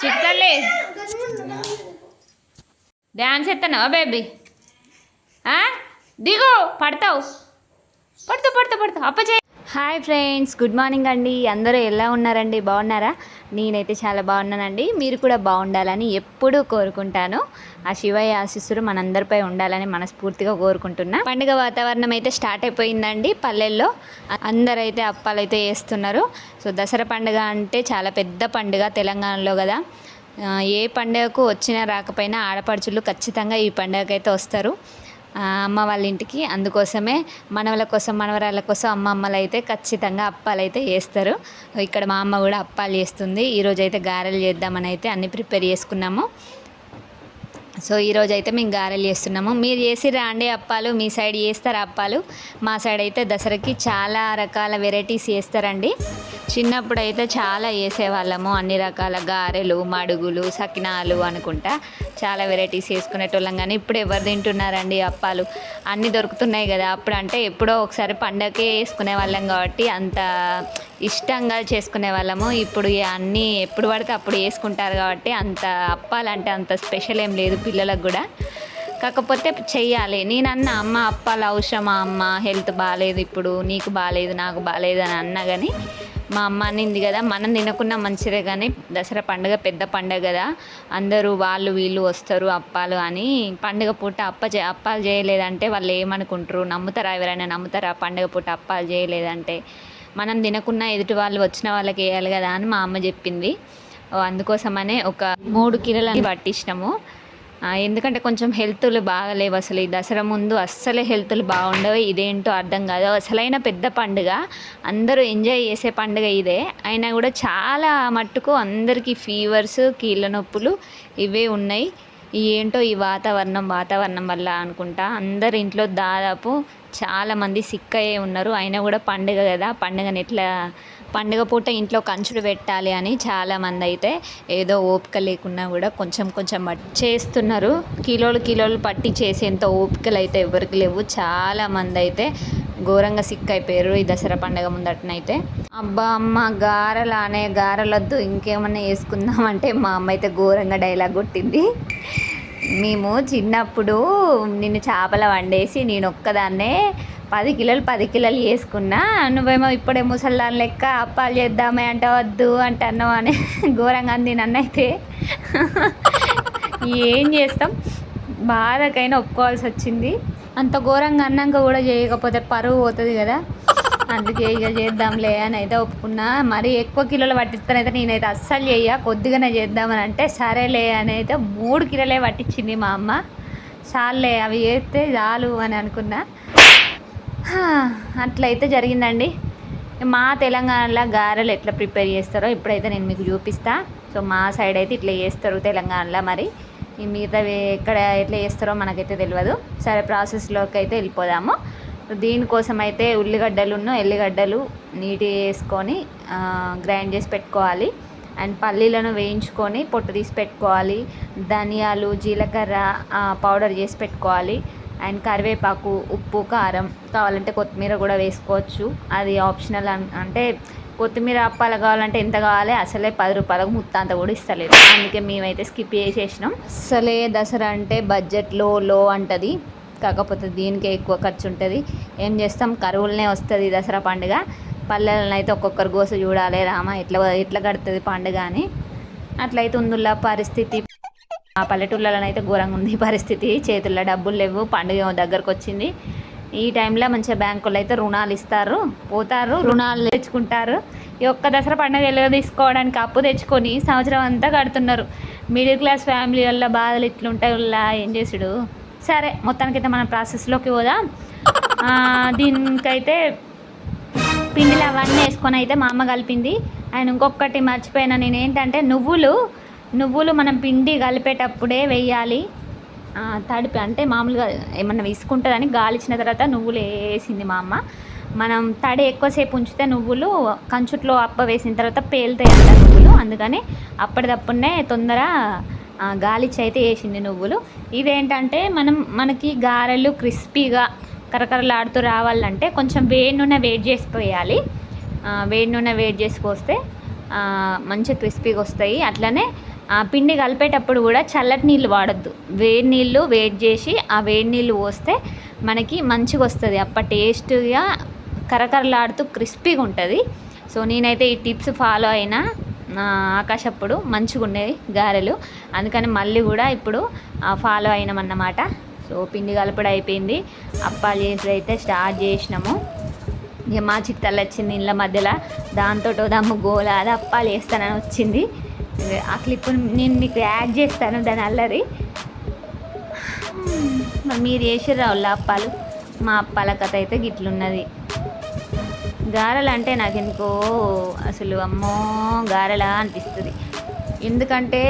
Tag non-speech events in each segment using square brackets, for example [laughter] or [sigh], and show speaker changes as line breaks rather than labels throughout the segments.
చిట్టల్లి dance ఎత్తన్నావా baby? దిగు పడతావు. పడతావు పడతావు పడతావు అప్ప హాయ్ ఫ్రెండ్స్ గుడ్ మార్నింగ్ అండి. అందరూ ఎలా ఉన్నారండి? బాగున్నారా? నేనైతే చాలా బాగున్నానండి. మీరు కూడా బాగుండాలని ఎప్పుడూ కోరుకుంటాను. ఆ శివయ్య ఆశీస్సులు మనందరిపై ఉండాలని మనస్ఫూర్తిగా కోరుకుంటున్నా. పండుగ వాతావరణం అయితే స్టార్ట్ అయిపోయిందండి పల్లెల్లో. అందరైతే అప్పాలు అయితే వేస్తున్నారు. సో దసరా పండుగ అంటే చాలా పెద్ద పండుగ తెలంగాణలో కదా. ఏ పండుగకు వచ్చినా రాకపోయినా ఆడపడుచులు ఖచ్చితంగా ఈ పండుగకైతే అయితే వస్తారు. అమ్మ వాళ్ళ ఇంటికి. అందుకోసమే మనవల కోసం మనవరాళ్ళ కోసం అమ్మమ్మలు అయితే ఖచ్చితంగా అప్పాలు అయితే చేస్తారు. ఇక్కడ మా అమ్మ కూడా అప్పాలు చేస్తుంది. ఈరోజు అయితే గారెలు చేద్దామని అయితే అన్ని ప్రిపేర్ చేసుకున్నాము. సో ఈరోజు అయితే మేము గారెలు చేస్తున్నాము. మీరు చేసి రాండి అప్పాలు మీ సైడ్ చేస్తారా అప్పాలు. మా సైడ్ అయితే దసరాకి చాలా రకాల వెరైటీస్ చేస్తారండి. చిన్నప్పుడు అయితే చాలా చేసేవాళ్ళము. అన్ని రకాల గారెలు మడుగులు సకినాలు అనుకుంటా చాలా వెరైటీస్ చేసుకునేటోళ్ళం. కానీ ఇప్పుడు ఎవరు తింటున్నారండి అప్పాలు? అన్నీ దొరుకుతున్నాయి కదా. అప్పుడు అంటే ఎప్పుడో ఒకసారి పండగకే వేసుకునే వాళ్ళం కాబట్టి అంత ఇష్టంగా చేసుకునే వాళ్ళము. ఇప్పుడు అన్నీ ఎప్పుడు పడితే అప్పుడు వేసుకుంటారు కాబట్టి అంత అప్పాలంటే అంత స్పెషల్ ఏం లేదు పిల్లలకు కూడా. కాకపోతే చెయ్యాలి. నేను అన్న అమ్మ అప్పాలు అవసరమా అమ్మ హెల్త్ బాగాలేదు ఇప్పుడు నీకు బాగాలేదు నాకు బాగాలేదు అని అన్నా కానీ మా అమ్మ అనింది కదా మనం తినకున్నా మంచిదే కానీ దసరా పండుగ పెద్ద పండుగ కదా అందరూ వాళ్ళు వీళ్ళు వస్తారు అప్పాలు అని పండుగ పూట అప్ప చే అప్పాలు చేయలేదంటే వాళ్ళు ఏమనుకుంటారు? నమ్ముతారా ఎవరైనా నమ్ముతారా పండుగ పూట అప్పాలు చేయలేదంటే? మనం తినకున్న ఎదుటి వాళ్ళు వచ్చిన వాళ్ళకి వేయాలి కదా అని మా అమ్మ చెప్పింది. అందుకోసమనే ఒక మూడు కిరలని పట్టించినాము. ఎందుకంటే కొంచెం హెల్త్లు బాగలేవు అసలు. ఈ దసరా ముందు అస్సలే హెల్త్లు బాగుండవు. ఇదేంటో అర్థం కాదు. అసలైన పెద్ద పండుగ. అందరూ ఎంజాయ్ చేసే పండుగ ఇదే. అయినా కూడా చాలా మట్టుకు అందరికీ ఫీవర్స్ కీళ్ళ నొప్పులు ఇవే ఉన్నాయి. ఏంటో ఈ వాతావరణం వాతావరణం వల్ల అనుకుంటా. అందరి ఇంట్లో దాదాపు చాలామంది సిక్ అయ్యే ఉన్నారు. అయినా కూడా పండుగ కదా. పండుగని ఎట్లా పండుగ పూట ఇంట్లో కంచుడు పెట్టాలి అని చాలామంది అయితే ఏదో ఓపిక లేకున్నా కూడా కొంచెం కొంచెం చేస్తున్నారు. కిలోలు కిలోలు పట్టి చేసేంత ఓపికలు అయితే ఎవరికి లేవు. చాలా మంది అయితే ఘోరంగా సిక్ అయిపోయారు ఈ దసరా పండుగ ముందటనైతే. అబ్బా అమ్మ గారెలానే గారెలొద్దు ఇంకేమన్నా వేసుకుందామంటే మా అమ్మ అయితే ఘోరంగా డైలాగ్ కొట్టింది. మేము చిన్నప్పుడు నిన్ను చేపల వండేసి నేను ఒక్కదాన్నే పది కిలోలు పది కిలోలు వేసుకున్నా. నువ్వేమో ఇప్పుడే ముసల్దాన్ లెక్క అప్పాలు చేద్దామే అంటే వద్దు అంటున్నావు అని [laughs] ఘోరంగా అంది నన్నైతే. [laughs] ఏం చేస్తాం? బాధకైనా ఒప్పుకోవాల్సి వచ్చింది. అంత ఘోరంగా అన్నాక కూడా చేయకపోతే పరువు పోతుంది కదా. అందుకే ఇక చేద్దాంలే అని అయితే ఒప్పుకున్నా. మరి ఎక్కువ కిలోలు పట్టిస్తానైతే నేనైతే అస్సలు చేయ కొద్దిగానే చేద్దామని అంటే సరేలే అని అయితే మూడు కిలోలే పట్టించింది మా అమ్మ. చాలులే అవి చేస్తే చాలు అని అనుకున్నా. అట్లయితే జరిగిందండి. మా తెలంగాణలో గారెలు ఎట్లా ప్రిపేర్ చేస్తారో ఇప్పుడైతే నేను మీకు చూపిస్తా. సో మా సైడ్ అయితే ఇట్లా చేస్తారు తెలంగాణలో మరి. ఈ మిగతావి ఎక్కడ ఎట్లా చేస్తారో మనకైతే తెలియదు. సరే ప్రాసెస్లోకి అయితే వెళ్ళిపోదాము. దీనికోసం అయితే ఉల్లిగడ్డలును ఎల్లిగడ్డలు నీట్గా వేసుకొని గ్రైండ్ చేసి పెట్టుకోవాలి. అండ్ పల్లీలను వేయించుకొని పొట్టు తీసి పెట్టుకోవాలి. ధనియాలు జీలకర్ర పౌడర్ చేసి పెట్టుకోవాలి. అండ్ కరివేపాకు ఉప్పు కారం కావాలంటే కొత్తిమీర కూడా వేసుకోవచ్చు. అది ఆప్షనల్ అన్- అంటే కొత్తిమీర అప్పాలు కావాలంటే ఎంత కావాలి? అసలే పది రూపాయలకు ముత్త అంత కూడా ఇస్తలేదు. అందుకే మేమైతే స్కిప్ చేసేసినాం. అసలే దసరా అంటే బడ్జెట్లో లో అంటది. కాకపోతే దీనికే ఎక్కువ ఖర్చు ఉంటుంది. ఏం చేస్తాం? కరువులనే వస్తుంది దసరా పండుగ. పల్లెలను అయితే ఒక్కొక్కరు గోస చూడాలి రామ ఎట్లా ఎట్లా గడుతుంది పండుగ అని. అట్లయితే ఉందిలా పరిస్థితి. ఆ పల్లెటూళ్ళలో అయితే ఘోరంగా ఉంది పరిస్థితి. చేతుల్లో డబ్బులు లేవు పండుగ దగ్గరకు వచ్చింది ఈ టైంలో మంచిగా బ్యాంకులు అయితే రుణాలు ఇస్తారు. పోతారు రుణాలు తెచ్చుకుంటారు. ఈ ఒక్క దసరా పండుగ ఎలా తీసుకోవడానికి అప్పు తెచ్చుకొని సంవత్సరం అంతా కడుతున్నారు మిడిల్ క్లాస్ ఫ్యామిలీ వల్ల బాధలు ఇట్లుంటాయి వల్ల ఏం చేసుడు? సరే మొత్తానికైతే మనం ప్రాసెస్లోకి పోదాం. దీనికైతే పిండిలు అవన్నీ వేసుకొని అయితే మా అమ్మ కలిపింది. అండ్ ఇంకొకటి మర్చిపోయినా నేను ఏంటంటే నువ్వులు నువ్వులు మనం పిండి కలిపేటప్పుడే వేయాలి. తడిపి అంటే మామూలుగా ఏమన్నా విసుకుంటుందని గాలిచ్చిన తర్వాత నువ్వులు వేసింది మా అమ్మ. మనం తడి ఎక్కువసేపు ఉంచితే నువ్వులు కంచుట్లో అప్ప వేసిన తర్వాత పేలుతాయి అంట నువ్వులు. అందుకని అప్పటిదప్పుడే తొందర గాలిచ్చి అయితే వేసింది నువ్వులు. ఇదేంటంటే మనం మనకి గారెలు క్రిస్పీగా కరకరలాడుతూ రావాలంటే కొంచెం వేడి నూనె వేడి చేసి పోయాలి. వేడి నూనె వేడి చేసి పోస్తే మంచి క్రిస్పీగా వస్తాయి. అట్లనే పిండి కలిపేటప్పుడు కూడా చల్లటి నీళ్ళు వాడద్దు. వేడి నీళ్ళు వేడి చేసి ఆ వేడి నీళ్ళు పోస్తే మనకి మంచిగా వస్తుంది. అప్ప టేస్ట్గా కరకరలాడుతూ క్రిస్పీగా ఉంటుంది. సో నేనైతే ఈ టిప్స్ ఫాలో అయినా. ఆకాశప్పుడు మంచిగా ఉండేది గారెలు. అందుకని మళ్ళీ కూడా ఇప్పుడు ఫాలో అయినామన్నమాట. సో పిండి కలపడం అయిపోయింది. అప్పాలు చేసి అయితే స్టార్ట్ చేసినాము. ఇక మా చిత్తలు వచ్చింది ఇళ్ళ మధ్యలో. దాంతో దమ్ము గోల అది అప్పాలు వేస్తానని వచ్చింది. ఆ క్లిప్ నేను మీకు యాడ్ చేస్తాను దాని అల్లరి. మరి మీరు చేసారు వాళ్ళ అప్పాలు? మా అప్పాల కథ అయితే గిట్లున్నది. గారెలు అంటే నాకు ఎందుకో అసలు అమ్మో గారెలా అనిపిస్తుంది. ఎందుకంటే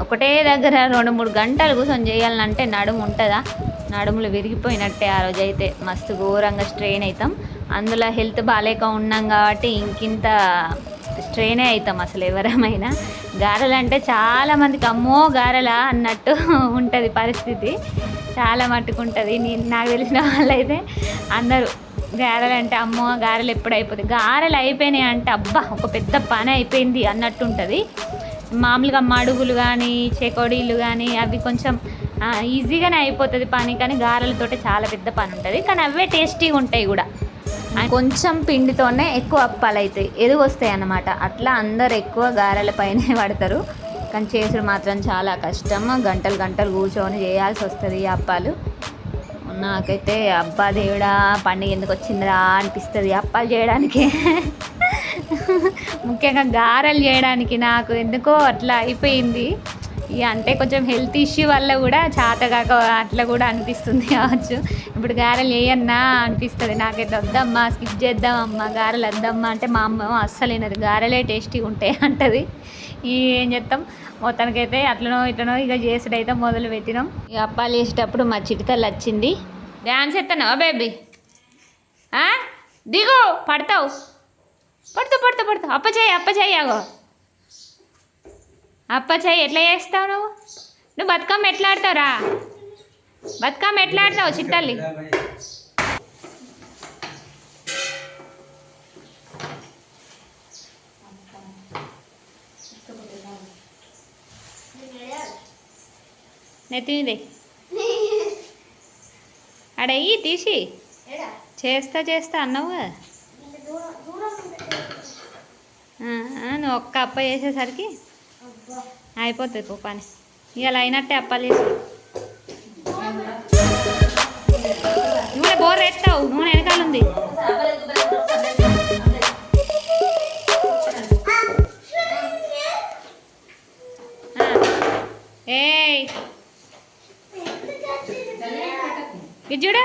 ఒకటే దగ్గర రెండు మూడు గంటలు కూర్చొని చేయాలంటే నడుము ఉంటుందా? నడుములు విరిగిపోయినట్టే ఆ రోజు అయితే మస్తు ఘోరంగా స్ట్రెయిన్ అవుతాం అందులో హెల్త్ బాగాలేక ఉన్నాం కాబట్టి ఇంకింత స్ట్రెయినే అవుతాం అసలు ఎవరమైనా. గారెలు అంటే అమ్మో గారెలా అన్నట్టు ఉంటుంది పరిస్థితి. చాలా మట్టుకుంటుంది. నేను నాకు తెలిసిన వాళ్ళైతే అందరూ గారెలు అంటే అమ్మో గారెలు ఎప్పుడు అయిపోతాయి? గారెలు అయిపోయినాయి అంటే అబ్బా ఒక పెద్ద పని అయిపోయింది అన్నట్టు ఉంటుంది. మామూలుగా మడుగులు కానీ చెకోడీలు కానీ అవి కొంచెం ఈజీగానే అయిపోతుంది పని కానీ గారెలతోటి చాలా పెద్ద పని ఉంటుంది. కానీ అవే టేస్టీగా ఉంటాయి కూడా. కొంచెం పిండితోనే ఎక్కువ అప్పాలు అవుతాయి ఎదుగు వస్తాయి అన్నమాట. అట్లా అందరు ఎక్కువ గారెల పైనే [laughs] పడతారు. కానీ చేసుడు మాత్రం చాలా కష్టం. గంటలు గంటలు కూర్చొని చేయాల్సి వస్తుంది ఈ అప్పాలు. నాకైతే అబ్బా దేవుడా పండుగ ఎందుకు వచ్చిందిరా అనిపిస్తుంది. అప్పాలు చేయడానికి. ముఖ్యంగా గారెలు చేయడానికి నాకు ఎందుకో అట్లా అయిపోయింది. ఇక అంటే కొంచెం హెల్త్ ఇష్యూ వల్ల కూడా చాతగాక అట్లా కూడా అనిపిస్తుంది కావచ్చు. ఇప్పుడు గారెలు వేయన్నా అనిపిస్తుంది. నాకైతే వద్దమ్మా స్కిప్ చేద్దామమ్మా గారెలు వద్దమ్మా అంటే మా అమ్మ అస్సలు వినదు. గారెలే టేస్టీగా ఉంటాయి అంటది. ఈ ఏం చేస్తాం మొత్తానికైతే అట్లనో ఇట్లనో ఇక చేసుడైతే మొదలు పెట్టినాం ఇక అప్పాలు వేసేటప్పుడు మా చిటితల్లి వచ్చింది. డ్యాన్స్ ఎత్తానా బేబీ? దిగు పడతావు. పడతావు పడతావు పడతావు అప్ప చేయి అప్ప చేయి ఆగో. అప్ప చేయి ఎట్లా చేస్తావు నువ్వు? నువ్వు బతుకమ్మ ఎట్లా ఆడతావురా? బతుకమ్మ ఎట్లా ఆడతావు చిట్టల్లి నెత్తినిది. [laughs] అడయ్యి తీసి. చేస్తా చేస్తా అన్నావు. నువ్వు ఒక్క అప్ప చేసేసరికి అయిపోతుంది పో పని. ఇవాళ అయినట్టే అప్పాలు చేసి [laughs] నూనె బోర్ ఎత్తావు నూనె వెనకాల ఉంది. ఇది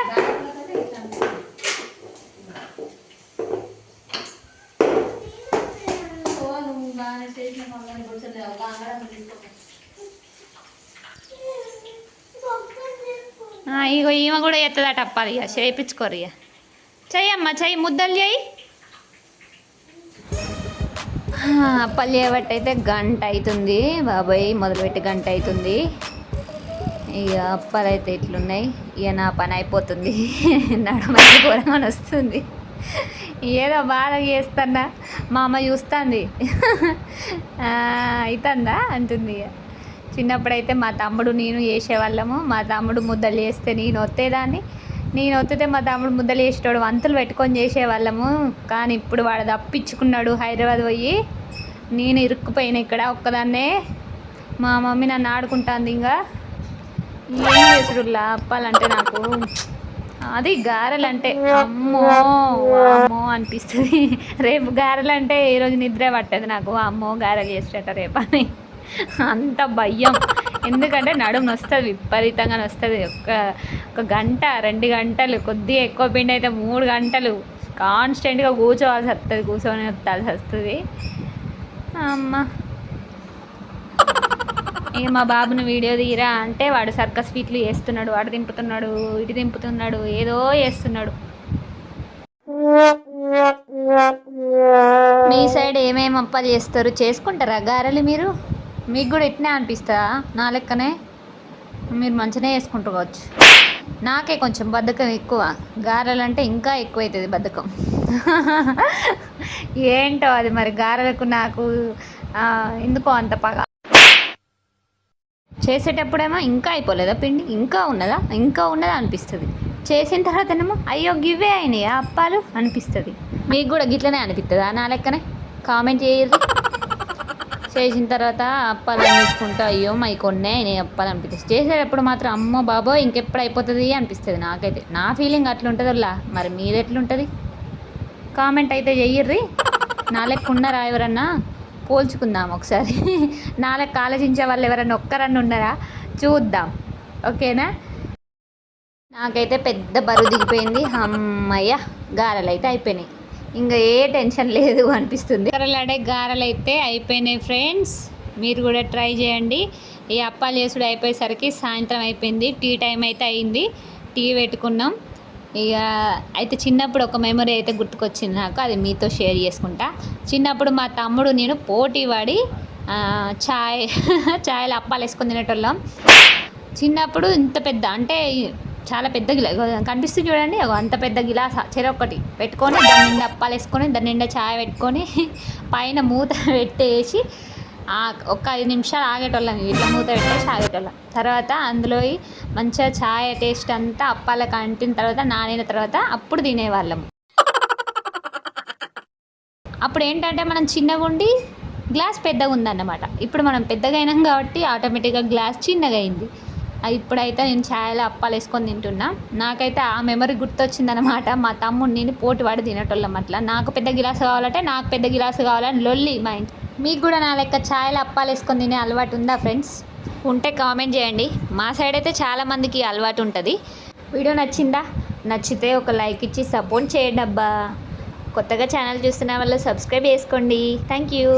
ఇగో ఈమె కూడా ఎత్తదట అప్పాలి ఇక చేయించుకోరు ఇక చెయ్యమ్మా చెయ్యి ముద్దలు చేయి పల్లె అయితే గంట అవుతుంది బాబాయ్ మొదలుపెట్టి గంట అవుతుంది ఇక అప్పాలు అయితే ఇట్లున్నాయి. ఇక నా పని అయిపోతుంది. [laughs] నడమని ఘోరంగా వస్తుంది. ఏదో బాగా చేస్తానా మా అమ్మ చూస్తుంది. [laughs] అవుతుందా అంటుంది ఇక. చిన్నప్పుడైతే మా తమ్ముడు నేను చేసేవాళ్ళము. మా తమ్ముడు ముద్దలు చేస్తే నేను వత్తేదాన్ని నేను వత్తితే మా తమ్ముడు ముద్దలు చేసేటోడు వంతులు పెట్టుకొని చేసేవాళ్ళము. కానీ ఇప్పుడు వాడు తప్పించుకున్నాడు హైదరాబాద్ పోయి. నేను ఇరుక్కుపోయిన ఇక్కడ ఒక్కదాన్నే. మా మమ్మీ నన్ను ఆడుకుంటాంది ఇంకా ఏం చేసుడులా అప్పాలంటే నాకు అది గారెలంటే అమ్మో అమ్మో అనిపిస్తుంది. రేపు గారెలంటే ఈ ఈరోజు నిద్ర పట్టదు నాకు. అమ్మో గారెలు చేసేట రేపు అని. అంత భయం. ఎందుకంటే నడుము నొస్తుంది విపరీతంగా వస్తుంది ఒక ఒక గంట రెండు గంటలు కొద్దిగా ఎక్కువ పిండి అయితే మూడు గంటలు కాన్స్టెంట్గా కూర్చోవాల్సి వస్తుంది కూర్చొని వత్తాల్సి వస్తుంది. అమ్మ. ఇక మా బాబుని వీడియో తీరా అంటే వాడు సర్కస్ ఫీట్లు వేస్తున్నాడు వాడు దింపుతున్నాడు ఇటు దింపుతున్నాడు ఏదో చేస్తున్నాడు. మీ సైడ్ ఏమేమి అప్పాలు చేస్తారు? చేసుకుంటారా గారెలు మీరు? మీకు కూడా ఇట్నే అనిపిస్తుందా నా లెక్కనే. మీరు మంచిగా వేసుకుంటుకోవచ్చు కావచ్చు నాకే కొంచెం బద్ధకం ఎక్కువ. గారెలు అంటే ఇంకా ఎక్కువ అవుతుంది బద్ధకం. [laughs] ఏంటో అది మరి గారెలకు నాకు ఆ, ఎందుకో అంత పగ చేసేటప్పుడేమో ఇంకా అయిపోలేదా? పిండి ఇంకా ఉన్నదా? ఇంకా ఉన్నదా అనిపిస్తుంది. చేసిన తర్వాత ఏమో అయ్యో గివ్వే అయినాయి అప్పాలు? అనిపిస్తుంది. మీకు కూడా గిట్లనే అనిపిస్తుందా నా లెక్కనే? కామెంట్ చేయరు చేసిన తర్వాత అప్పాలు తీసుకుంటా అయ్యో మై కొన్నే నేను అప్పాలు అనిపిస్తుంది చేసేటప్పుడు మాత్రం అమ్మో బాబో ఇంకెప్పుడు అయిపోతుంది? అనిపిస్తుంది నాకైతే. నా ఫీలింగ్ అట్లుంటుందిలా మరి మీది ఎట్లుంటుంది కామెంట్ అయితే చెయ్యర్రి. నా లెక్క ఉన్నారా ఎవరన్నా? పోల్చుకుందాం ఒకసారి. నాలుగు ఆలోచించే వాళ్ళు ఎవరైనా ఒక్కరన్నా ఉన్నారా? చూద్దాం. ఓకేనా? నాకైతే పెద్ద బరువు దిగిపోయింది. అమ్మయ్య గారెలు అయితే అయిపోయినాయి. ఇంకా ఏ టెన్షన్ లేదు అనిపిస్తుంది. గారెలాడే గారెలు అయితే అయిపోయినాయి ఫ్రెండ్స్. మీరు కూడా ట్రై చేయండి. ఈ అప్పాలు చేసుడు అయిపోయేసరికి సాయంత్రం అయిపోయింది. టీ టైం అయితే అయింది. టీ పెట్టుకున్నాం. ఇక అయితే చిన్నప్పుడు ఒక మెమరీ అయితే గుర్తుకొచ్చింది నాకు అది మీతో షేర్ చేసుకుంటా. చిన్నప్పుడు మా తమ్ముడు నేను పోటీ పడి ఛాయ్ చాయ్ [laughs] చాయ్లో అప్పాలు వేసుకొని తినేటోళ్ళం. చిన్నప్పుడు ఇంత పెద్ద అంటే చాలా పెద్ద గిలా కనిపిస్తుంది చూడండి అంత పెద్ద గిలాస చెరొకటి పెట్టుకొని దాని నిండా అప్పాలు వేసుకొని దాని నిండా చాయ్ పెట్టుకొని [laughs] పైన మూత [laughs] పెట్టేసి ఒక ఐదు నిమిషాలు ఆగేటోళ్ళం ఇట్లా మూత పెట్టేసి ఆగేటోళ్ళం. తర్వాత అందులో మంచిగా చాయ్ టేస్ట్ అంతా అప్పాలకు అంటిన తర్వాత నానిన తర్వాత అప్పుడు తినేవాళ్ళం. అప్పుడు ఏంటంటే మనం చిన్నగా ఉండి గ్లాస్ పెద్దగా ఉందన్నమాట. ఇప్పుడు మనం పెద్దగా అయినాం కాబట్టి ఆటోమేటిక్గా గ్లాస్ చిన్నగా అయింది. ఇప్పుడైతే నేను ఛాయలో అప్పాలు వేసుకొని తింటున్నా. నాకైతే ఆ మెమరీ గుర్తొచ్చిందనమాట మా తమ్ముడు నేను పోటీ వాడి తినేటోళ్ళం అట్లా. నాకు పెద్ద గిలాసు కావాలంటే నాకు పెద్ద గిలాసు కావాలని లొల్లి మా ఇంటి మీకు కూడా నా లెక్క ఛాయలో అప్పాలు వేసుకొని తినే అలవాటు ఉందా ఫ్రెండ్స్? ఉంటే కామెంట్ చేయండి. మా సైడ్ అయితే చాలా మందికి ఈ అలవాటు ఉంటుంది. వీడియో నచ్చిందా? నచ్చితే ఒక లైక్ ఇచ్చి సపోర్ట్ చేయండి అబ్బా. కొత్తగా ఛానల్ చూస్తున్న వాళ్ళు సబ్స్క్రైబ్ చేసుకోండి. Thank you.